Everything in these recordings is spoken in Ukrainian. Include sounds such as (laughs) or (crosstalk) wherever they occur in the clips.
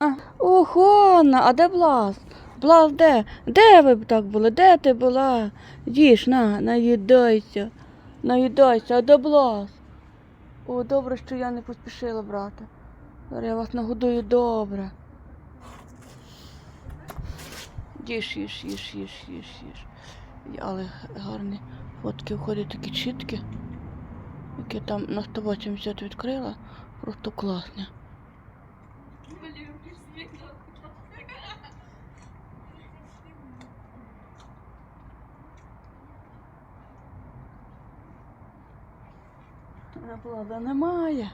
А, Ох, Анна, а де Блаз? Блаз де? Де ви б так були? Де ти була? Їж, на, наїдайся. Наїдайся, а де Блаз? О, добре, що я не поспішила, брате. Я вас нагодую добре. Їж, їж, їж, їж, їж, їж. Але гарні фотки входять такі чіткі. Які там на 180 відкрила. Просто класні. Влада немає.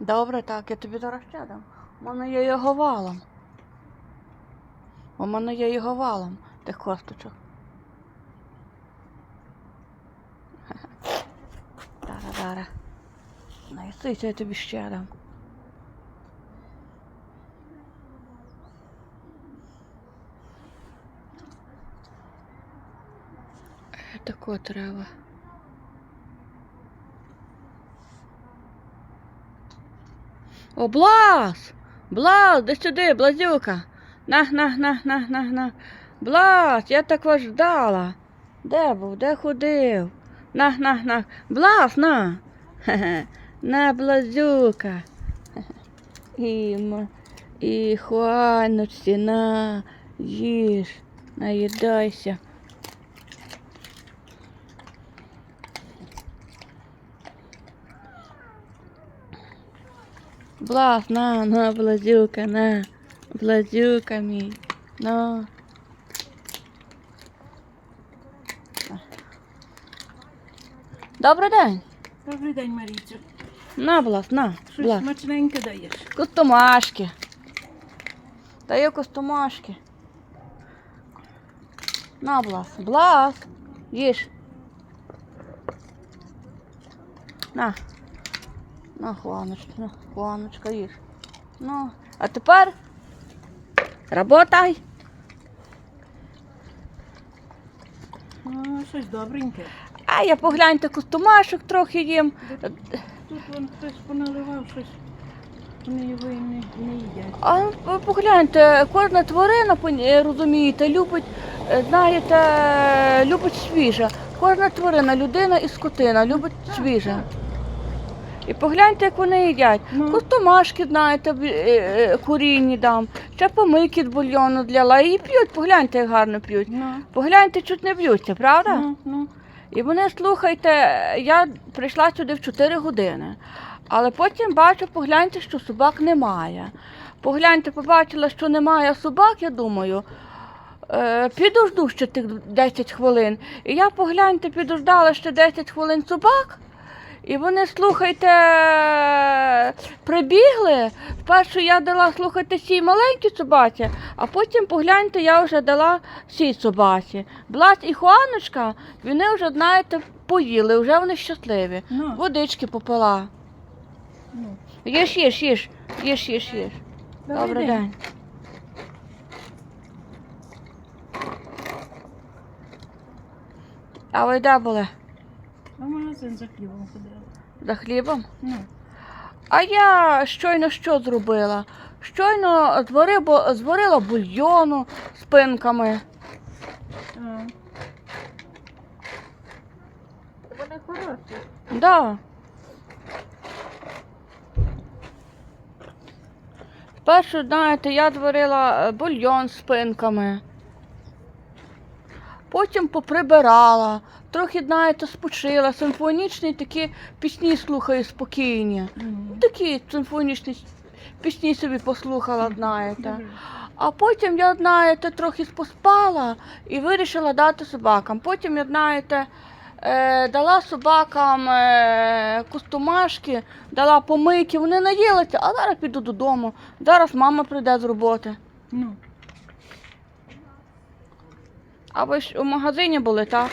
Добре, так, я тобі зараз ще дам. У мене є його валом. У мене є його валом, тих косточок. Наїсися, я тобі ще дам. Тако треба. О, Блаз! Блаз, де сюди, Блазюка. На, на, на, на, на, на. Блаз, я так вас ждала. Де був, де ходив? На, на, на. Блаз, на. Хе-хе. На, Блазюка. Хе-хе. І, м- і Хуаночці, на, їж, наїдайся. Блаз, на, на, Блазюка, на. Блазюка мій. На. Добрий день. Добрий день, Марійцю. На, Блаз, на. Щось Блаз. смачненьке даєш. Костомашки. Даю костомашки. На, Блаз. Блаз. Їж. На. На, Хуаночка, на, Хуаночка, їж. Ну, а тепер работай. Ну, щось добреньке. А я погляньте костомашок трохи їм. Тут вон хтось поналивав щось. Вони його і не, не їдять. А ви погляньте, кожна тварина, пон- е, розумієте, любить, е, знаєте, любить свіже. Кожна тварина, людина і скотина, любить свіже. І погляньте, як вони їдять. Ну. Костомашки, знаєте, е, е, курінні дам, ще помийки з бульйону для і п'ють, погляньте, як гарно п'ють. Ну, Погляньте, чуть не б'ються, правда? ну, ну. І вони, слухайте, я прийшла сюди в 4 години, але потім бачу, погляньте, що собак немає. Погляньте, побачила, що немає собак, я думаю. Е, підожду ще тих 10 хвилин. І я погляньте, підождала ще 10 хвилин собак. І вони, слухайте, прибігли. Спершу я дала, слухайте, сій маленькій собаці, а потім погляньте, я вже дала сій собаці. Блас і Хуаночка, вони вже, знаєте, поїли, вже вони щасливі. Ну, Водички попила. ну. Їж, їж, їж, їж, їж, їж. Добрий день. А ви де були? В магазин за хлібом ходила. За хлібом? Ну, А я щойно що зробила? Щойно звари, бо, зварила бульйону з пинками. а. Вони хороші. Да. Спершу, знаєте, я зварила е, бульйон з пинками. Потім поприбирала, трохи, знаєте, спочила, симфонічні такі пісні слухаю спокійні. Такі симфонічні пісні собі послухала, знаєте. А потім я, знаєте, трохи поспала і вирішила дати собакам. Потім я, знаєте, е, дала собакам е, костомашки, дала помийки, вони наїлися, а зараз піду додому. Зараз мама прийде з роботи. Ну, А ви ж у магазині були, так?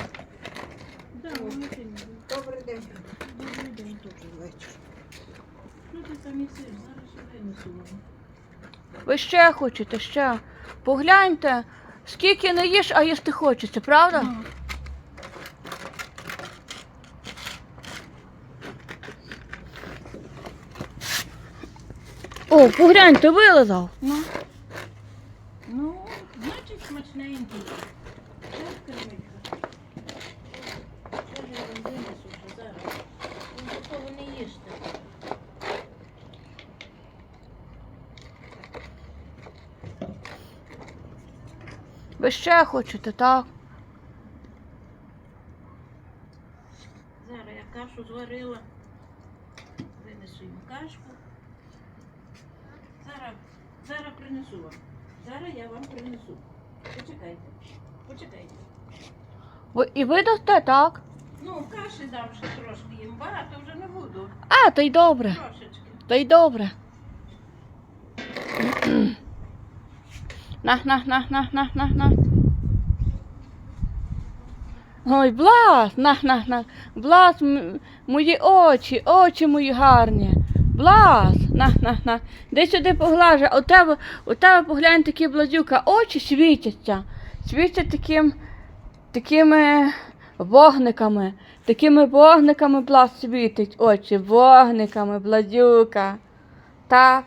Добрий день. Добрий день. Дуже вечір. Ну, ти їсиш, зараз ще винесу. Ви ще хочете, ще. Погляньте, скільки не їш, а їсти хочеться, правда? Ну, О, погляньте, вилазав. Ну, ну, значить смачненький. Зараз кормиться. Що ж я вам винесу вже зараз? Ви такого не їсте. Ви ще хочете, так? Зараз я кашу зварила. Винесу їм кашку. Зараз, зараз принесу вам. Зараз я вам принесу. Почекайте. Почекайте. Ви, і ви дасте, так? Ну, каші дам ще трошки їм. Багато вже не буду. А, то й добре. Трошечки. То й добре. На, на, на, на, на, на, на. Ой, Блас, на, на, на. Блас, мої очі, очі мої гарні. Блас, на, на, на. Де сюди поглажу. У тебе, у тебе поглянь такі блазюка, очі світяться. Світять таким, такими вогниками. Такими вогниками блас світить очі, вогниками, блазюка. Так.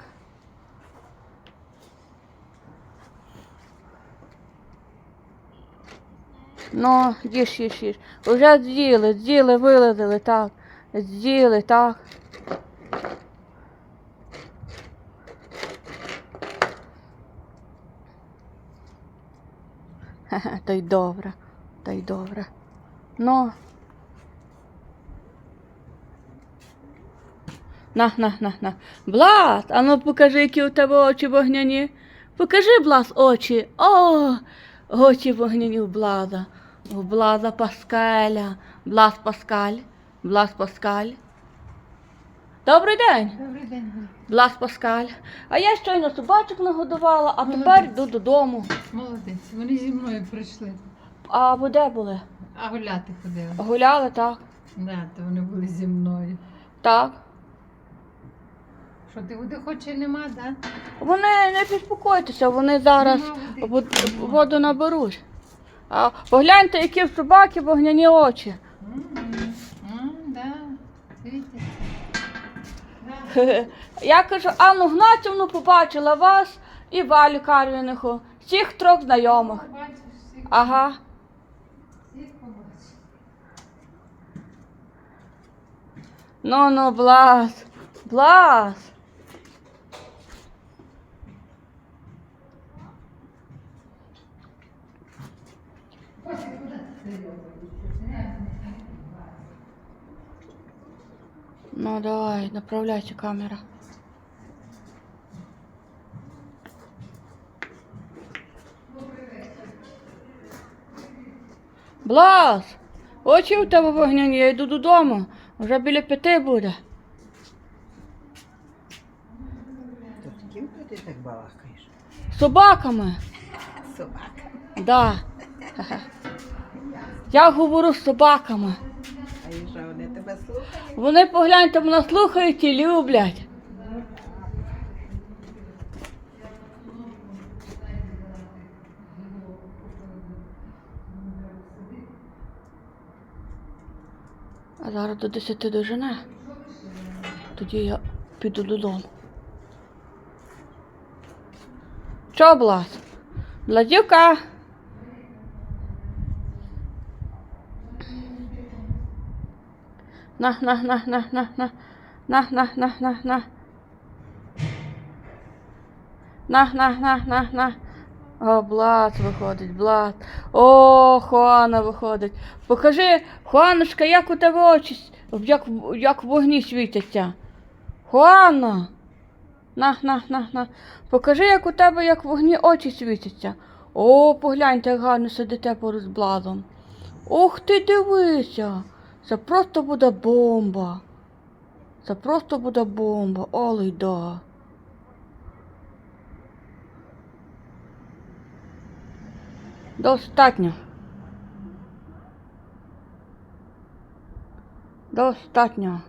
Ну, їж, їж, їж. Уже з'їли, з'їли, вилазили, так. З'їли, так. Хе-хе, то й добре, то й добре. Ну. На, на, на, на. Блас, а ну покажи, які у тебе очі вогняні. Покажи, Блас, очі. О, очі вогняні у Блаза. У Блаза Паскаля. Блас Паскаль. Блас Паскаль. Добрий день, Добрий день. Блас Паскаль. А я щойно собачок нагодувала, а тепер йду додому. Молодець. Вони зі мною прийшли. А ви де були? А гуляти ходили. Гуляли, так? Да, то вони були зі мною. Так. Що ти води хоче нема, да? Вони не підспокойтеся, вони зараз Нема води. воду наберуть. А погляньте, які в собаки вогняні очі. Я кажу, Анну Гнатівну побачила вас і Валю Карвіниху. Всіх трьох знайомих. Ага. Ну ну, Блас. Блас. Ну давай, направляйся камера. Блас! Очі у тебе вогняні, я йду додому. Вже біля п'яти буде. То з ким ти так балакаєш? З Собаками. Собака. Да. (laughs) Я говорю з собаками. Вони погляньте, мене слухають і люблять. А зараз до 10 дожене. Тоді я піду додому. Чо, Блас? Бладюка? На, на, на, на, на, на. На, на, на, на, на. На, на, на, на, на. О, Блад виходить, Блад. О, Хуана виходить. Покажи, Хуаночка, як у тебе очі, як, як вогні світяться. Хуана. На, на, на, на. Покажи, як у тебе, як вогні очі світяться. О, погляньте, як гарно сидите поруч з Бладом. Ух ти, дивися. Це просто буде бомба. Це просто буде бомба. Олий да. Достатньо. Достатньо.